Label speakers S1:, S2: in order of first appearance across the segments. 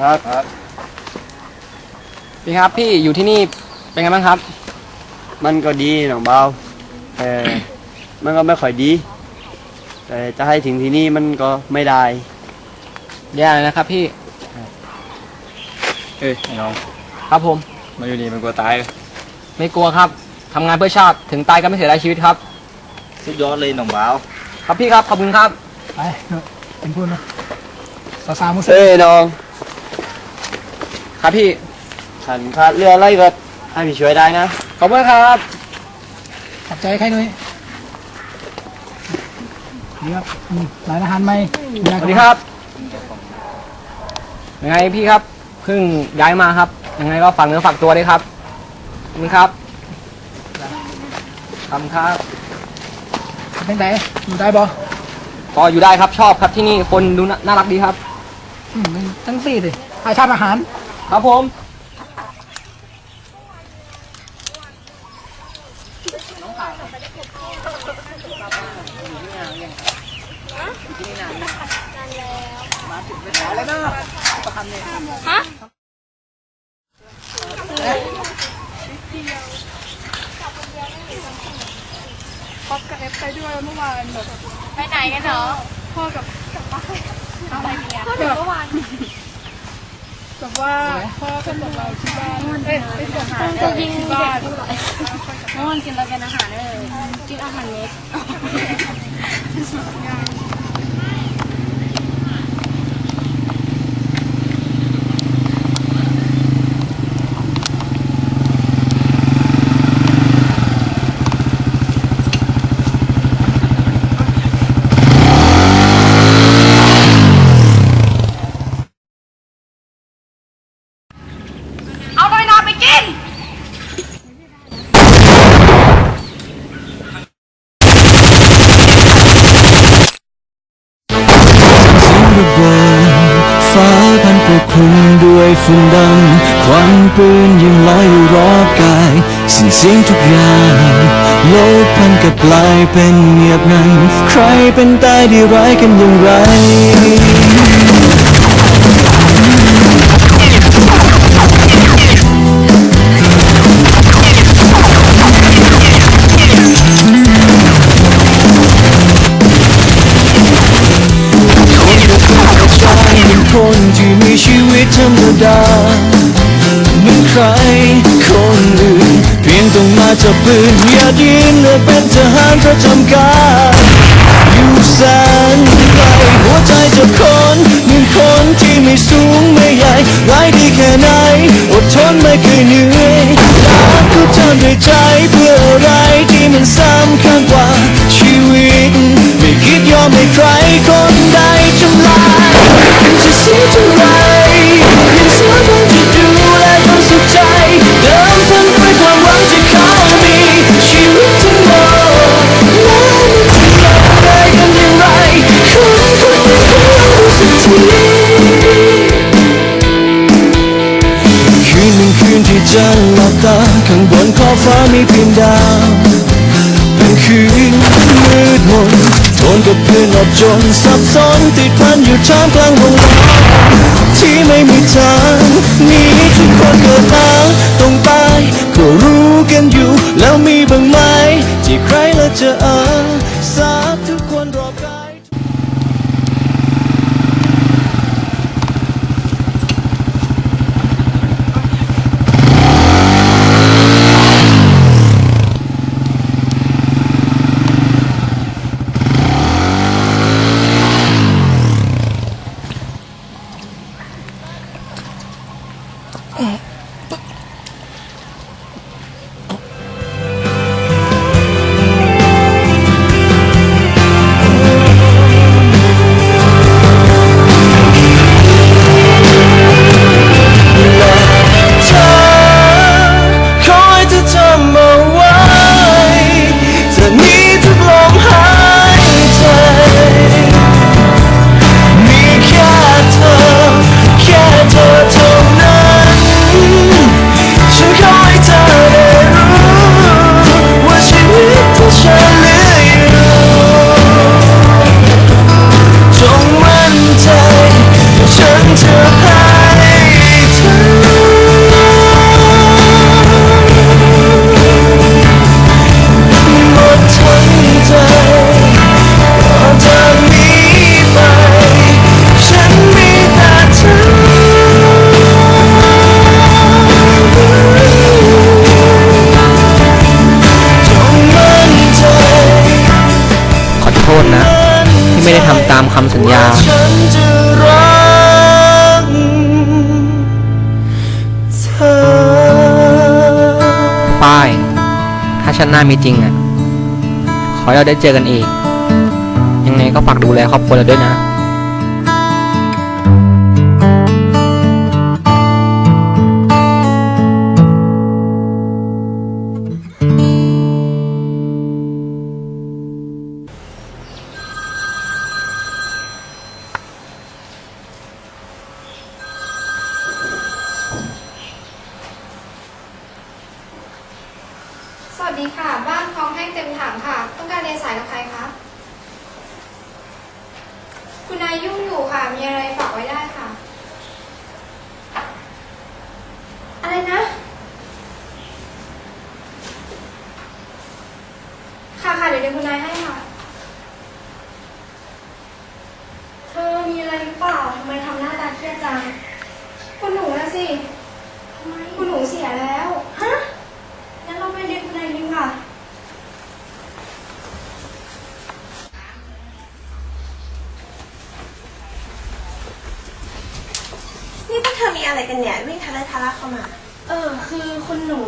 S1: ครับ
S2: พี่ครับพี่อยู่ที่นี่เป็นไงบ้างครับ
S1: มันก็ดีน้องเบาแต่มันก็ไม่ค่อยดี แต่จะให้ถึงที่นี่มันก็ไม่ได้
S2: แย่เลยนะครับพี่
S3: เอ้ยไอ้น้อง
S2: ครับผม
S3: มาอยู่นี่มันกลัวตายเลย
S2: ไม่กลัวครับทำงานเพื่อชาติถึงตายก็ไม่เสียดายชีวิตครับ
S3: สุดยอดเลยน้องบ่าว
S2: ครับพี่ครับขอบคุณครับ
S4: ไปเป็นพูดนะสาวๆมุสลิ
S1: เอ้
S4: ม
S1: ยน้อง
S2: ครับพี่
S1: ขันขาดเรืออะไรก็ให้พี่ช่วยได้นะ
S2: ขอบคุณครับ
S4: ขอบใจใครหน่อยนี่ครับอืมร้านอาหารไหม
S2: สวัสดีครับ ยังไงพี่ครับ เพิ่งย้ายมาครับ ยังไงก็ฝากเนื้อฝากตัวด้วยครับขอบคุณครับขอบคุณครับ
S4: เป็นไงอยู่ได้บ่
S2: ก็อยู่ได้ครับชอบครับที่นี่คนดูน่าน่ารักดีครับ
S4: อืมเป็นทั้งสี่เลยอาชาติอาหาร
S2: ครับผม
S5: ป๊อปกับเอฟไปด้วยเมื่อวานแบบ
S6: ไปไหนกันเนาะ
S5: พ่อกับกับป้า
S6: อะไรเนี่ย
S5: ก็แบบเมื่อวาน แบบว่าพ่อเป็นบอกเราที่บ้านเอ้ยไปส่งหา
S6: จะยิง
S5: ที่บ้าน
S6: กเมื่อวันกินเรากินอาหารเลยกินอาหารเล็ก เอาไปนอนไปกิน
S7: เสียง ระเบิดฟ้าพันปกคลุมด้วยฝุ่นดำควันปืนยังลอยอยู่รอบกายสิ้นเสียงทุกอย่างโลกพันกับกลายเป็นเงียบงัน ใครเป็นตายดีร้ายกันอย่างไร จับปืนอย่าดินและเป็นทหารประจำการอยู่แสนไกลหัวใจจะคนเหมือนคนที่ไม่สูงไม่ใหญ่ร้ายดีแค่ไหนอดทนไม่เคยเหนื่อยรักก็ทำด้วยใจเพื่ออะไรที่มันสำคัญกว่าชีวิต ไม่คิดยอมให้ใคร นทนกับเพื่อนอดจนสับสนติดพันอยู่ท่ามกลางวงล้อที่ไม่มีทางหนีทุกคนเกิดมาต้องตายก็รู้กันอยู่ แล้วมีบ้างไหมที่ใครละจะเออสา ไม่
S2: ได้ทำตามคำสัญญา
S7: ฉันจะรักเธอ
S2: ป้าย ถ้าฉันหน้ามีจริงอะ ขอให้เราได้เจอกันอีก ยังไงก็ฝากดูแลครอบครัวเราด้วยนะ
S8: ดีค่ะ บ้านพร้อมแห้งเต็มถังค่ะ ต้องการเรียนสายกับใครคะ คุณนายยุ่งอยู่ค่ะ มีอะไรฝากไว้ได้ค่ะ อะไรนะ ค่ะค่ะเดี๋ยวเดี๋ยวคุณนายให้ค่ะ เธอมีอะไรหรือเปล่าทำไมทำหน้าตาเครียดจัง คุณหนูนะสิทำไมคุณหนูเสียแล้ว ฮะ งั้นเราไปเรียนคุณนายดีกว่า
S9: นี่พวกเธ อมีอะไรกันเนี่ย วิ่งทะเลทะละเข้ามา
S6: เออ คือคุณหนู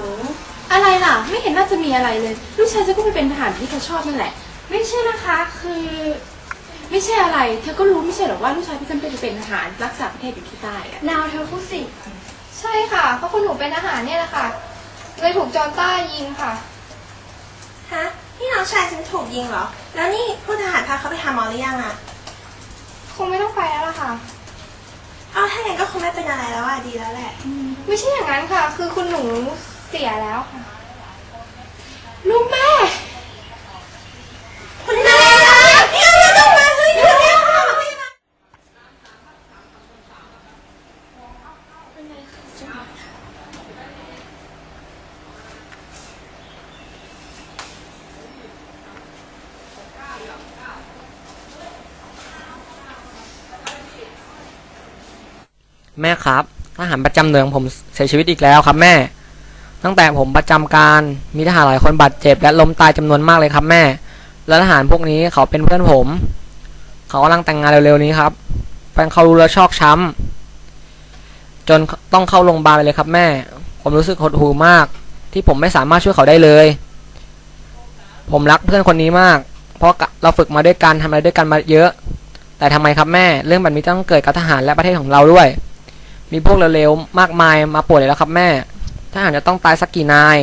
S6: อะไรล่ะ ไม่เห็นน่าจะมีอะไรเลย ลูกชายจะก็ไปเป็นทหารที่เธอชอบนั่นแหละ ไม่ใช่นะคะ คือ ไม่ใช่อะไร เธอก็รู้ไม่ใช่หรอว่าลูกชายพี่จำเป็นจะเป็นทหารรักษาประเทศอยู่ที่ใต้อะ
S8: นาวเธอพูดสิ ใช่ค่ะ เพราะคุณหนูเป็นอาหารเนี่ยแหละค่ะ เลยถูกจอมต้ายิงค่ะ
S9: ฮะ นี่น้องชายฉันถูกยิงเหรอ แล้วนี่ผู้ทหารพาเขาไปหาหมอหรือยังอะ
S8: คงไม่ต้องไปแล้วล่ะค่ะ
S9: อ้าวถ้าอย่างนั้นก็ คงไม่เป็นอะไรแล้วอะดีแล้วแหละ
S8: ไม่ใช่อย่างนั้นค่ะ คือคุณหนูเสียแล้วค่ะ
S6: ลูกแม่
S9: คุณนายคะเดี๋ยวเดี๋ยวต้องมาช่วยเดี๋ยวเดี๋ยวค่ะ
S2: แม่ครับทหารประจำเนืองผมเสียชีวิตอีกแล้วครับแม่ ตั้งแต่ผมประจำการมีทหารหลายคนบาดเจ็บและล้มตายจำนวนมากเลยครับแม่ และทหารพวกนี้เขาเป็นเพื่อนผม เขากำลังแต่งงานเร็วๆนี้ครับแฟนเขารู้แล้วชอกช้ำจนต้องเข้าโรงพยาบาลเลยครับแม่ ผมรู้สึกหดหู่มาก ที่ผมไม่สามารถช่วยเขาได้เลย ผมรักเพื่อนคนนี้มาก เพราะเราฝึกมาด้วยกันทำอะไรด้วยกันมาเยอะ แต่ทำไมครับแม่ เรื่องแบบนี้ต้องเกิดกับทหารและประเทศของเราด้วย มีพวกเร็วๆมากมายมาปวยเลยแล้วครับแม่ทหารจะต้องตายสักกี่นาย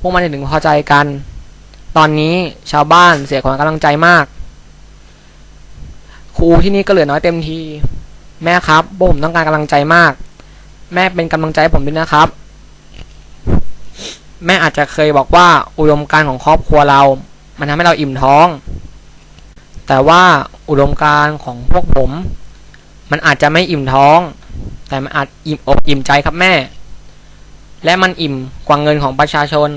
S2: พวกมันถึงพอใจกัน ตอนนี้ชาวบ้านเสียขวัญกำลังใจมาก ครูที่นี่ก็เหลือน้อยเต็มที แม่ครับผมต้องการกำลังใจมาก แม่เป็นกำลังใจผมด้วยนะครับ แม่อาจจะเคยบอกว่าอุดมการของครอบครัวเรา มันทำให้เราอิ่มท้อง แต่ว่าอุดมการของพวกผม มันอาจจะไม่อิ่มท้อง แต่มันอาจอิ่มอกอิ่มใจครับแม่ และมันอิ่มกว่าเงินของประชาชน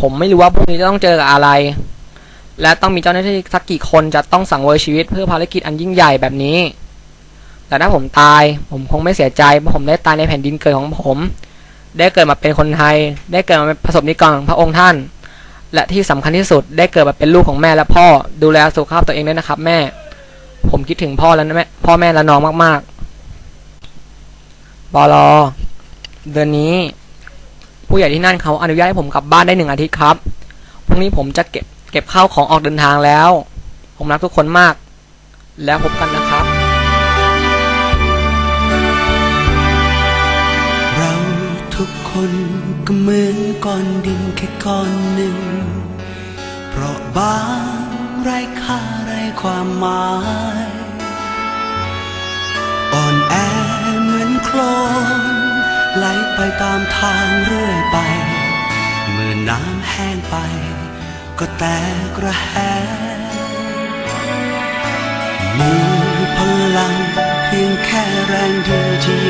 S2: ผมไม่รู้ว่าพวกนี้จะต้องเจอกับอะไร และต้องมีเจ้าหน้าที่สักกี่คนจะต้องสังเวยชีวิตเพื่อภารกิจอันยิ่งใหญ่แบบนี้ แต่ถ้าผมตาย ผมคงไม่เสียใจเพราะผมได้ตายในแผ่นดินเกิดของผม ได้เกิดมาเป็นคนไทย ได้เกิดมาเป็นประสบนิกรของพระองค์ท่าน และที่สำคัญที่สุดได้เกิดมาเป็นลูกของแม่และพ่อ ดูแลสุขภาพตัวเองด้วยนะครับ แม่ ผมคิดถึงพ่อและแม่พ่อแม่และน้องมากๆ บอลอเดือนนี้ ผู้ใหญ่ที่นั่นเขาอนุญาตให้ผมกลับบ้านได้หนึ่งอาทิตย์ครับพรุ่งนี้ผมจะเก็บเก็บข้าวของออกเดินทางแล้ว ผมรักทุกคนมาก แล้วพบกันนะครับ
S7: เราทุกคนก็เหมือนก้อนดินแค่ก้อนหนึ่ง เพราะบางไร้ค่าไร้ความหมาย อ่อนแอ คลอนโคลนไหลไปตามทางเรื่อยไป เมื่อน้ำแห้งไป ก็แตกระแหงมีพลังเพียงแค่แรงเดียวที่